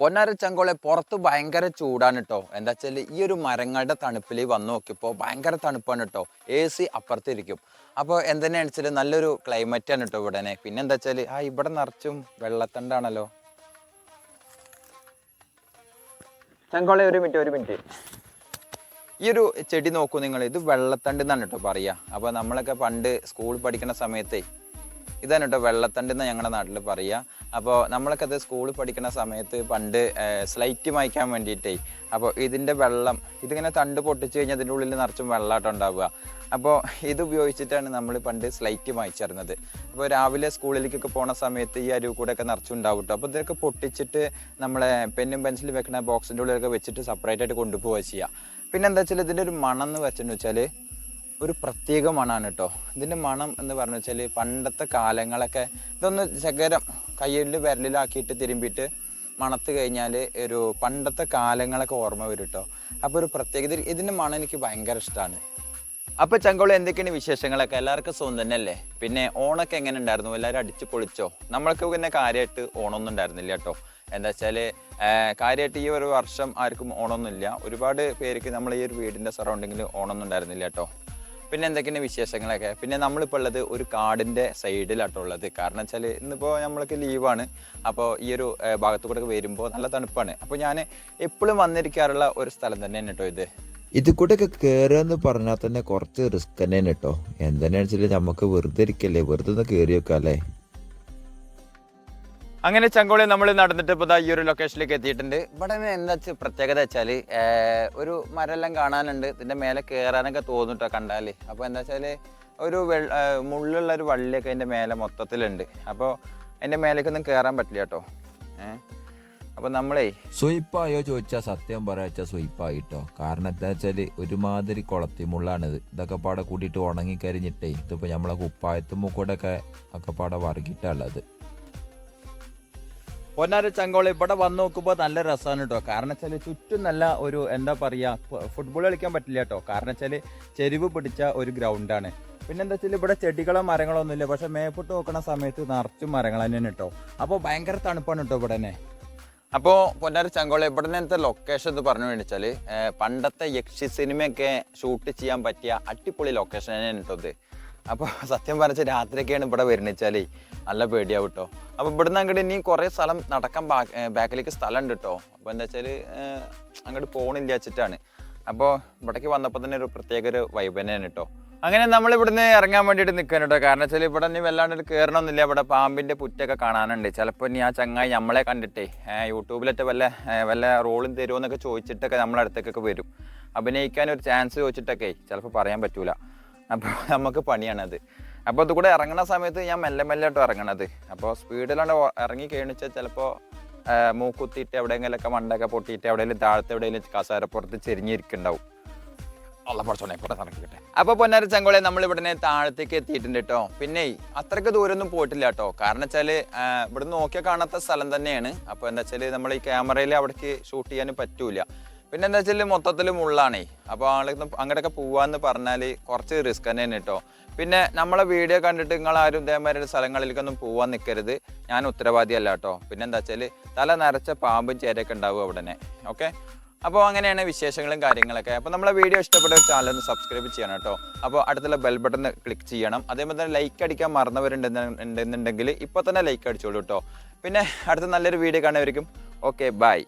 പൊന്നാര ചങ്കോളെ പുറത്ത് ഭയങ്കര ചൂടാണ് കേട്ടോ എന്താ വെച്ചാൽ ഈ ഒരു മരങ്ങളുടെ തണുപ്പിൽ വന്നു നോക്കിയപ്പോൾ ഭയങ്കര തണുപ്പാണ് കേട്ടോ എ സി അപ്പുറത്തിരിക്കും. അപ്പോൾ എന്തെന്നാ വെച്ചാൽ നല്ലൊരു ക്ലൈമറ്റ് ആണ് കേട്ടോ ഇവിടെ പിന്നെ എന്താ വെച്ചാൽ ആ ഇവിടെ നിറച്ചും വെള്ളത്തണ്ടാണല്ലോ. ചങ്കോളെ ഒരു മിനിറ്റ് ഒരു മിനിറ്റ്. ഈ ഒരു ചെടി നോക്കൂ നിങ്ങൾ ഇത് വെള്ളത്തണ്ട് എന്നാണ് കേട്ടോ പറയുക അപ്പോൾ നമ്മളൊക്കെ പണ്ട് സ്കൂൾ പഠിക്കുന്ന സമയത്തേ ഇതാണ് കേട്ടോ വെള്ളത്തണ്ട് എന്ന് ഞങ്ങളുടെ നാട്ടിൽ പറയുക അപ്പോൾ നമ്മളൊക്കെ അത് സ്കൂളിൽ പഠിക്കുന്ന സമയത്ത് പണ്ട് സ്ലൈറ്റ് മായ്ക്കാൻ വേണ്ടിയിട്ടേ അപ്പോൾ ഇതിന്റെ വെള്ളം ഇതിങ്ങനെ തണ്ട് പൊട്ടിച്ച് കഴിഞ്ഞാൽ അതിന്റെ ഉള്ളിൽ നിറച്ചും വെള്ളമായിട്ട് ഉണ്ടാവുക. അപ്പോൾ ഇത് ഉപയോഗിച്ചിട്ടാണ് നമ്മൾ പണ്ട് സ്ലൈറ്റ് മായ്ച്ചിരുന്നത് അപ്പോൾ രാവിലെ സ്കൂളിലേക്കൊക്കെ പോണ സമയത്ത് ഈ അരുവ് കൂടെ ഒക്കെ നിറച്ചുണ്ടാവും കേട്ടോ അപ്പോൾ ഇതൊക്കെ പൊട്ടിച്ചിട്ട് നമ്മളെ പെന്നും പെൻസിലും വെക്കുന്ന ബോക്സിന്റെ ഉള്ളിലൊക്കെ വെച്ചിട്ട് സെപ്പറേറ്റ് ആയിട്ട് കൊണ്ടുപോവുക ചെയ്യുക പിന്നെ എന്താ വെച്ചാൽ ഇതിന്റെ ഒരു മണം എന്ന് വെച്ചെന്ന് വെച്ചാൽ ഒരു പ്രത്യേക മണമാണ് കേട്ടോ ഇതിന്റെ മണം എന്ന് പറഞ്ഞു വെച്ചാൽ പണ്ടത്തെ കാലങ്ങളൊക്കെ ഇതൊന്ന് ശകരം കയ്യിൽ വിരലിലാക്കിയിട്ട് തിരുമ്പിയിട്ട് മണത്ത് കഴിഞ്ഞാൽ ഒരു പണ്ടത്തെ കാലങ്ങളൊക്കെ ഓർമ്മ വരും കേട്ടോ അപ്പോൾ ഒരു പ്രത്യേക ഇത് ഇതിന്റെ മണം എനിക്ക് ഭയങ്കര ഇഷ്ടമാണ് അപ്പോൾ ചങ്കോളി എന്തൊക്കെയാണ് വിശേഷങ്ങളൊക്കെ? എല്ലാവർക്കും സുഖം തന്നെയല്ലേ? പിന്നെ ഓണൊക്കെ എങ്ങനെ ഉണ്ടായിരുന്നു? എല്ലാവരും അടിച്ച് പൊളിച്ചോ? നമ്മൾക്ക് പിന്നെ കാര്യമായിട്ട് ഓണമൊന്നും ഉണ്ടായിരുന്നില്ല കേട്ടോ എന്താ വെച്ചാൽ കാര്യമായിട്ട് ഈ ഒരു വർഷം ആർക്കും ഓണമൊന്നുമില്ല. ഒരുപാട് പേർക്ക് നമ്മൾ ഈ ഒരു വീടിന്റെ സറൗണ്ടിങ്ങിൽ ഓണമൊന്നും ഉണ്ടായിരുന്നില്ല കേട്ടോ പിന്നെ എന്തൊക്കെയാണ് വിശേഷങ്ങളൊക്കെ? പിന്നെ നമ്മളിപ്പോൾ ഉള്ളത് ഒരു കാടിന്റെ സൈഡിലാട്ടോ ഉള്ളത്. കാരണം വെച്ചാൽ ഇന്നിപ്പോൾ നമ്മൾക്ക് ലീവാണ്. അപ്പോൾ ഈ ഒരു ഭാഗത്തു കൂടെ വരുമ്പോൾ നല്ല തണുപ്പാണ്. അപ്പോൾ ഞാൻ എപ്പോഴും വന്നിരിക്കാറുള്ള ഒരു സ്ഥലം തന്നെയാണ് കേട്ടോ ഇത്. ഇത് കൂടെ ഒക്കെ കയറുക പറഞ്ഞാൽ തന്നെ കുറച്ച് റിസ്ക് തന്നെയാണ് കേട്ടോ എന്തെന്നു വെച്ചാൽ നമുക്ക് വെറുതെ ഇരിക്കല്ലേ? വെറുതെ ഒന്ന് കയറി വെക്കാം അല്ലേ അങ്ങനെ ചങ്കോളി നമ്മൾ നടന്നിട്ട് ഇപ്പോൾ ഈ ഒരു ലൊക്കേഷനിലേക്ക് എത്തിയിട്ടുണ്ട്. ഇവിടെ എന്താ പ്രത്യേകത വെച്ചാൽ ഒരു മരമെല്ലാം കാണാനുണ്ട്. ഇതിന്റെ മേലെ കയറാനൊക്കെ തോന്നിട്ടോ കണ്ടാൽ അപ്പോൾ എന്താ വെച്ചാൽ ഒരു വെള്ള മുള്ളുള്ള ഒരു വള്ളിയൊക്കെ അതിന്റെ മേലെ മൊത്തത്തിലുണ്ട്. അപ്പോൾ അതിന്റെ മേലേക്കൊന്നും കയറാൻ പറ്റില്ല കേട്ടോ. ഏഹ് അപ്പോൾ നമ്മളേ സ്വയിപ്പായോ ചോദിച്ചാൽ സത്യം പറയാച്ചാ സ്വയിപ്പായിട്ടോ കാരണം എന്താ വെച്ചാൽ ഒരുമാതിരി കുളത്തിമുള്ളാണിത്. ഇതൊക്കെ പാടെ കൂട്ടിയിട്ട് ഉണങ്ങിക്കരിഞ്ഞിട്ടേ ഇതിപ്പോ നമ്മളെ കുപ്പായത്തുമ്പോ കൂടെ ഒക്കെ ഒക്കെ പാടെ വറുകിട്ടുള്ളത് പൊന്നാര ചങ്കോളി ഇവിടെ വന്ന് നോക്കുമ്പോൾ നല്ല രസമാണ് കേട്ടോ കാരണം വെച്ചാൽ ചുറ്റും നല്ല ഒരു എന്താ പറയുക ഫുട്ബോൾ കളിക്കാൻ പറ്റില്ല കേട്ടോ കാരണം വെച്ചാൽ ചെരിവ് പിടിച്ച ഒരു ഗ്രൗണ്ടാണ് പിന്നെന്താ വെച്ചാൽ ഇവിടെ ചെടികളോ മരങ്ങളോ ഒന്നുമില്ല. പക്ഷെ മേപ്പോട്ട് നോക്കുന്ന സമയത്ത് നിറച്ചും മരങ്ങൾ തന്നെയാണ് കേട്ടോ അപ്പോൾ ഭയങ്കര തണുപ്പാണ് കേട്ടോ ഇവിടെ തന്നെ. അപ്പോൾ പൊന്നാര ചങ്കോളി ഇവിടെ നിന്നത്തെ ലൊക്കേഷൻ എന്ന് പറഞ്ഞു വെച്ചാൽ പണ്ടത്തെ യക്ഷി സിനിമയൊക്കെ ഷൂട്ട് ചെയ്യാൻ പറ്റിയ അടിപൊളി ലൊക്കേഷൻ തന്നെയാണ് കേട്ടോ അപ്പോൾ സത്യം പറഞ്ഞ രാത്രിയൊക്കെയാണ് ഇവിടെ വരുന്നത് നല്ല പേടിയാവും കേട്ടോ അപ്പോൾ ഇവിടുന്ന് അങ്ങോട്ട് ഇനി കുറേ സ്ഥലം നടക്കാൻ ബാക്കിലേക്ക് സ്ഥലം ഉണ്ട് കേട്ടോ അപ്പോൾ എന്താ വെച്ചാൽ അങ്ങോട്ട് പോകണില്ല വെച്ചിട്ടാണ്. അപ്പോൾ ഇവിടേക്ക് വന്നപ്പോൾ തന്നെ ഒരു പ്രത്യേക ഒരു വൈബ് തന്നെയാണ് കേട്ടോ അങ്ങനെ നമ്മൾ ഇവിടുന്ന് ഇറങ്ങാൻ വേണ്ടിയിട്ട് നിൽക്കാൻ കേട്ടോ കാരണം വെച്ചാൽ ഇവിടെ ഇനി വല്ലാണ്ട് കയറണമെന്നില്ല ഇവിടെ പാമ്പിന്റെ പുറ്റൊക്കെ കാണാനുണ്ട്. ചിലപ്പോൾ ഇനി ആ ചങ്ങായി നമ്മളെ കണ്ടിട്ടേ യൂട്യൂബിലൊക്കെ വല്ല വല്ല റോളും തരുമോ എന്നൊക്കെ ചോദിച്ചിട്ടൊക്കെ നമ്മളെ വരും. അഭിനയിക്കാൻ ഒരു ചാൻസ് ചോദിച്ചിട്ടൊക്കെ ചിലപ്പോൾ പറയാൻ പറ്റൂല. അപ്പോൾ നമുക്ക് പണിയാണത്. അപ്പോൾ അതുകൂടെ കൂടെ ഇറങ്ങുന്ന സമയത്ത് ഞാൻ മെല്ലെ മെല്ലെ ആയിട്ട് ഇറങ്ങണത് അപ്പോൾ സ്പീഡിലാണ് ഇറങ്ങി കഴിഞ്ഞാൽ ചിലപ്പോൾ മൂക്കുത്തിയിട്ട് എവിടെയെങ്കിലൊക്കെ മണ്ടൊക്കെ പൊട്ടിയിട്ട് എവിടെയെങ്കിലും താഴത്തെ എവിടെയെങ്കിലും കസാരപ്പുറത്ത് ചെരിഞ്ഞിരിക്കുന്നുണ്ടാവും. അപ്പൊ പഠിച്ചോണെ ഇവിടെ നടക്കട്ടെ അപ്പോൾ പൊന്നാര ചങ്കോളെ നമ്മൾ ഇവിടെ താഴത്തേക്ക് എത്തിയിട്ടുണ്ട് കേട്ടോ പിന്നെ അത്രയ്ക്ക് ദൂരമൊന്നും പോയിട്ടില്ല കേട്ടോ കാരണം വെച്ചാൽ ഇവിടെ നോക്കിയാൽ കാണാത്ത സ്ഥലം തന്നെയാണ്. അപ്പോൾ എന്താ വെച്ചാൽ നമ്മൾ ഈ ക്യാമറയിൽ അവിടേക്ക് ഷൂട്ട് ചെയ്യാൻ പറ്റൂല. പിന്നെ എന്താ വെച്ചാൽ മൊത്തത്തിൽ മുള്ളാണേ. അപ്പോൾ ആളൊക്കെ അങ്ങോട്ടൊക്കെ പോവാന്ന് പറഞ്ഞാൽ കുറച്ച് റിസ്ക് തന്നെയാണ് കേട്ടോ പിന്നെ നമ്മളെ വീഡിയോ കണ്ടിട്ട് നിങ്ങൾ ആരും ഇതേമാതിരി സ്ഥലങ്ങളിലേക്കൊന്നും പോവാൻ നിൽക്കരുത് ഞാൻ ഉത്തരവാദിയല്ല കേട്ടോ പിന്നെ എന്താ വെച്ചാൽ തല നിറച്ച പാമ്പും ചേരയൊക്കെ ഉണ്ടാവും അവിടെ തന്നെ ഓക്കെ? അപ്പോൾ അങ്ങനെയാണ് വിശേഷങ്ങളും കാര്യങ്ങളൊക്കെ. അപ്പോൾ നമ്മളെ വീഡിയോ ഇഷ്ടപ്പെട്ട ചാനൽ ഒന്ന് സബ്സ്ക്രൈബ് ചെയ്യണം കേട്ടോ അപ്പോൾ അടുത്തുള്ള ബെൽ ബട്ടൺ ക്ലിക്ക് ചെയ്യണം. അതേപോലെ തന്നെ ലൈക്ക് അടിക്കാൻ മറന്നവരുണ്ടെന്നുണ്ടെന്നുണ്ടെങ്കിൽ ഇപ്പോൾ തന്നെ ലൈക്ക് അടിച്ചോളൂ കേട്ടോ പിന്നെ അടുത്ത നല്ലൊരു വീഡിയോ കാണുന്നവർക്കും ഓക്കെ ബൈ